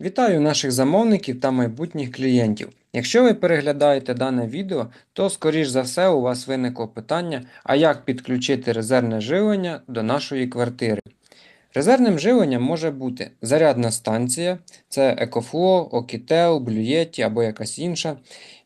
Вітаю наших замовників та майбутніх клієнтів. Якщо ви переглядаєте дане відео, то скоріш за все у вас виникло питання, а як підключити резервне живлення до нашої квартири. Резервним живленням може бути зарядна станція, це Okitel, Blue Yeti або якась інша,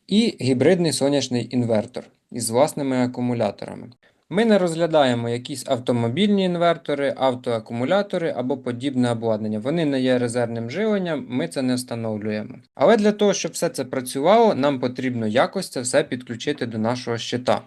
і гібридний сонячний інвертор із власними акумуляторами. Ми не розглядаємо якісь автомобільні інвертори, автоакумулятори або подібне обладнання. Вони не є резервним живленням, ми це не встановлюємо. Але для того, щоб все це працювало, нам потрібно якось це все підключити до нашого щита.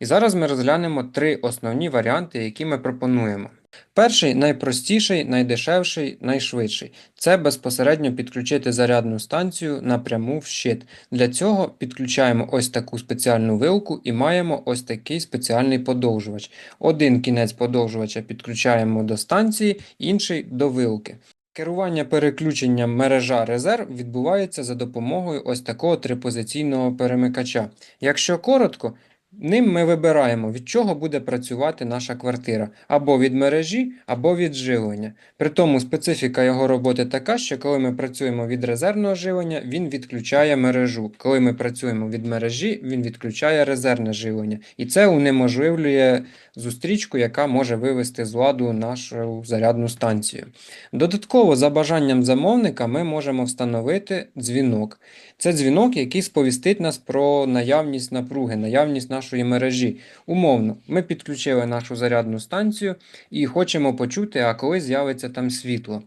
І зараз ми розглянемо три основні варіанти, які ми пропонуємо. Перший найпростіший, найдешевший, найшвидший це безпосередньо підключити зарядну станцію напряму в щит. Для цього підключаємо ось таку спеціальну вилку і маємо ось такий спеціальний подовжувач. Один кінець подовжувача підключаємо до станції, інший до вилки. Керування переключенням мережа резерв відбувається за допомогою ось такого трипозиційного перемикача. Якщо коротко, Ним ми вибираємо, від чого буде працювати наша квартира, або від мережі, або від живлення. При тому специфіка його роботи така, що коли ми працюємо від резервного живлення, він відключає мережу. Коли ми працюємо від мережі, він відключає резервне живлення. І це унеможливлює зустрічку, яка може вивести з ладу нашу зарядну станцію. Додатково, за бажанням замовника, ми можемо встановити дзвінок. Це дзвінок, який сповістить нас про наявність напруги, наявність нашої мережі. Умовно, ми підключили нашу зарядну станцію і хочемо почути, а коли з'явиться там світло.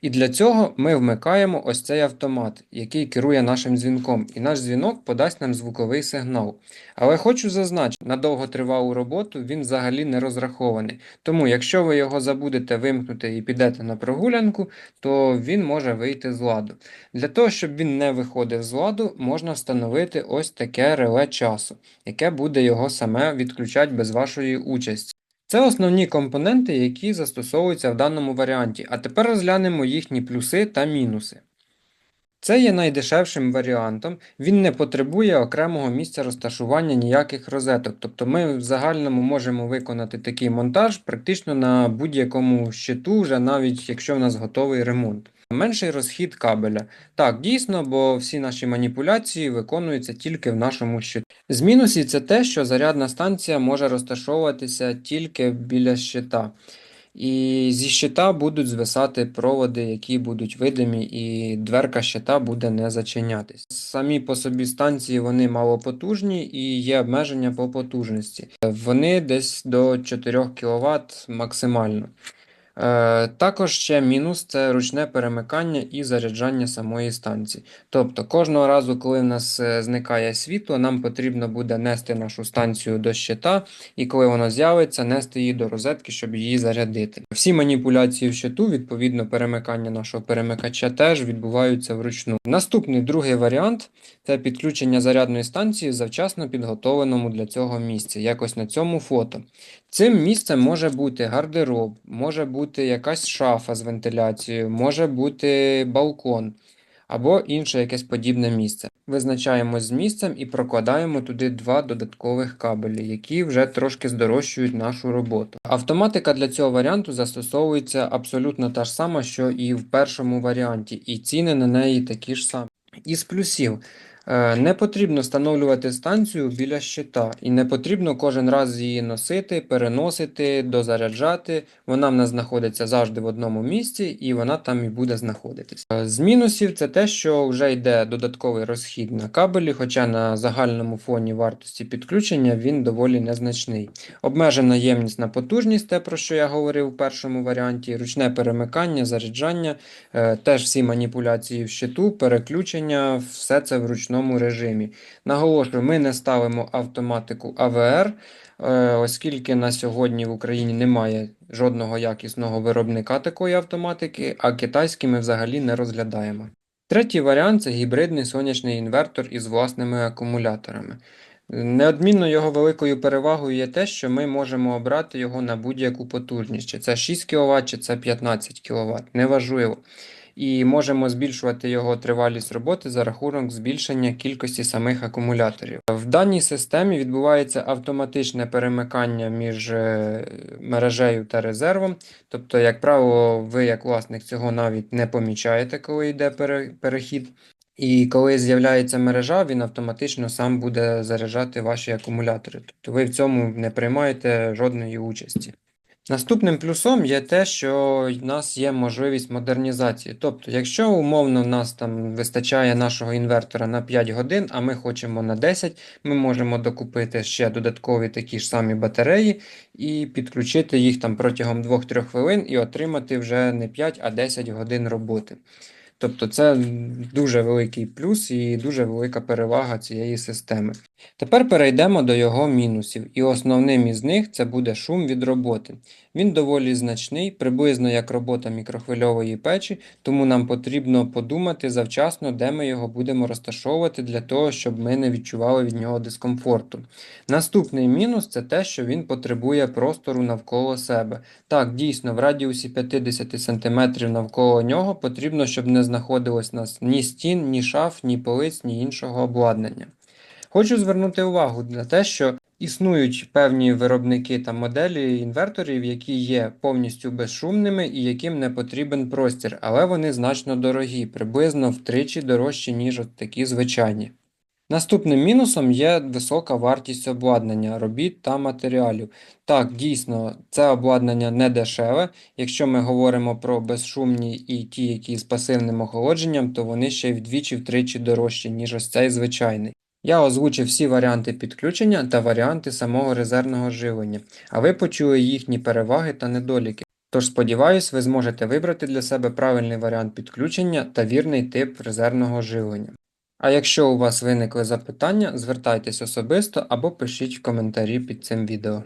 І для цього ми вмикаємо ось цей автомат, який керує нашим дзвінком, і наш дзвінок подасть нам звуковий сигнал. Але хочу зазначити, на довготривалу роботу він взагалі не розрахований. Тому, якщо ви його забудете вимкнути і підете на прогулянку, то він може вийти з ладу. Для того, щоб він не виходив з ладу, можна встановити ось таке реле часу, яке буде його саме відключати без вашої участі. Це основні компоненти, які застосовуються в даному варіанті. А тепер розглянемо їхні плюси та мінуси. Це є найдешевшим варіантом, він не потребує окремого місця розташування ніяких розеток. Тобто ми в загальному можемо виконати такий монтаж практично на будь-якому щиту, вже навіть якщо в нас готовий ремонт. Менший розхід кабеля. Так, дійсно, бо всі наші маніпуляції виконуються тільки в нашому щиту. З мінусів це те, що зарядна станція може розташовуватися тільки біля щита. І зі щита будуть звисати проводи, які будуть видимі, і дверка щита буде не зачинятись. Самі по собі станції вони малопотужні і є обмеження по потужності. Вони десь до 4 кВт максимально. Е, Також ще мінус це ручне перемикання і заряджання самої станції. Тобто кожного разу, коли в нас е, зникає світло, нам потрібно буде нести нашу станцію до щита, і коли воно з'явиться, нести її до розетки, щоб її зарядити. Всі маніпуляції в щиту, відповідно, перемикання нашого перемикача теж відбуваються вручну. Наступний другий варіант це підключення зарядної станції завчасно підготовленому для цього місці, якось на цьому фото. Цим місцем може бути гардероб, може бути якась шафа з вентиляцією, може бути балкон або інше якесь подібне місце. Визначаємо з місцем і прокладаємо туди два додаткових кабелі, які вже трошки здорожчують нашу роботу. Автоматика для цього варіанту застосовується абсолютно та ж сама, що і в першому варіанті, і ціни на неї такі ж самі. Із плюсів. Е, Не потрібно встановлювати станцію біля щита, і не потрібно кожен раз її носити, переносити, дозаряджати. Вона в нас знаходиться завжди в одному місці, і вона там і буде знаходитись. Е, З мінусів це те, що вже йде додатковий розхід на кабелі, хоча на загальному фоні вартості підключення він доволі незначний. Обмежена ємність на потужність, те про що я говорив у першому варіанті, ручне перемикання, заряджання, е, теж всі маніпуляції в щиту, переключення, все це в ручному режимі. Наголошую, ми не ставимо автоматику АВР, е, оскільки на сьогодні в Україні немає жодного якісного виробника такої автоматики, а китайські ми взагалі не розглядаємо. Третій варіант це гібридний сонячний інвертор із власними акумуляторами. Неодмінно його великою перевагою є те, що ми можемо обрати його на будь-яку потужність, чи це 6 кВт, чи це 15 кВт, неважливо. І можемо збільшувати його тривалість роботи за рахунок збільшення кількості самих акумуляторів. В даній системі відбувається автоматичне перемикання між е, мережею та резервом. Тобто, як правило, ви, як власник, цього навіть не помічаєте, коли йде перехід. І коли з'являється мережа, він автоматично сам буде заряджати ваші акумулятори. Тобто ви в цьому не приймаєте жодної участі. Наступним плюсом є те, що в нас є можливість модернізації. Тобто, якщо умовно в нас там вистачає нашого інвертора на 5 годин, а ми хочемо на 10, ми можемо докупити ще додаткові такі ж самі батареї і підключити їх там протягом 2-3 хвилин і отримати вже не 5, а 10 годин роботи. Тобто це дуже великий плюс і дуже велика перевага цієї системи. Тепер перейдемо до його мінусів, і основним із них це буде шум від роботи. Він доволі значний, приблизно як робота мікрохвильової печі, тому нам потрібно подумати завчасно, де ми його будемо розташовувати для того, щоб ми не відчували від нього дискомфорту. Наступний мінус це те, що він потребує простору навколо себе. Так, дійсно, в радіусі 50 см навколо нього потрібно, щоб не знаходилось нас ні стін, ні шаф, ні полиць, ні іншого обладнання. Хочу звернути увагу на те, що існують певні виробники та моделі інверторів, які є повністю безшумними і яким не потрібен простір, але вони значно дорогі, приблизно втричі дорожчі, ніж от такі звичайні. Наступним мінусом є висока вартість обладнання, робіт та матеріалів. Так, дійсно, це обладнання не дешеве. Якщо ми говоримо про безшумні і ті, які з пасивним охолодженням, то вони ще й вдвічі-втричі дорожчі, ніж ось цей звичайний. Я озвучив всі варіанти підключення та варіанти самого резервного живлення, а ви почули їхні переваги та недоліки. Тож сподіваюсь, ви зможете вибрати для себе правильний варіант підключення та вірний тип резервного живлення. А якщо у вас виникли запитання, звертайтесь особисто або пишіть в коментарі під цим відео.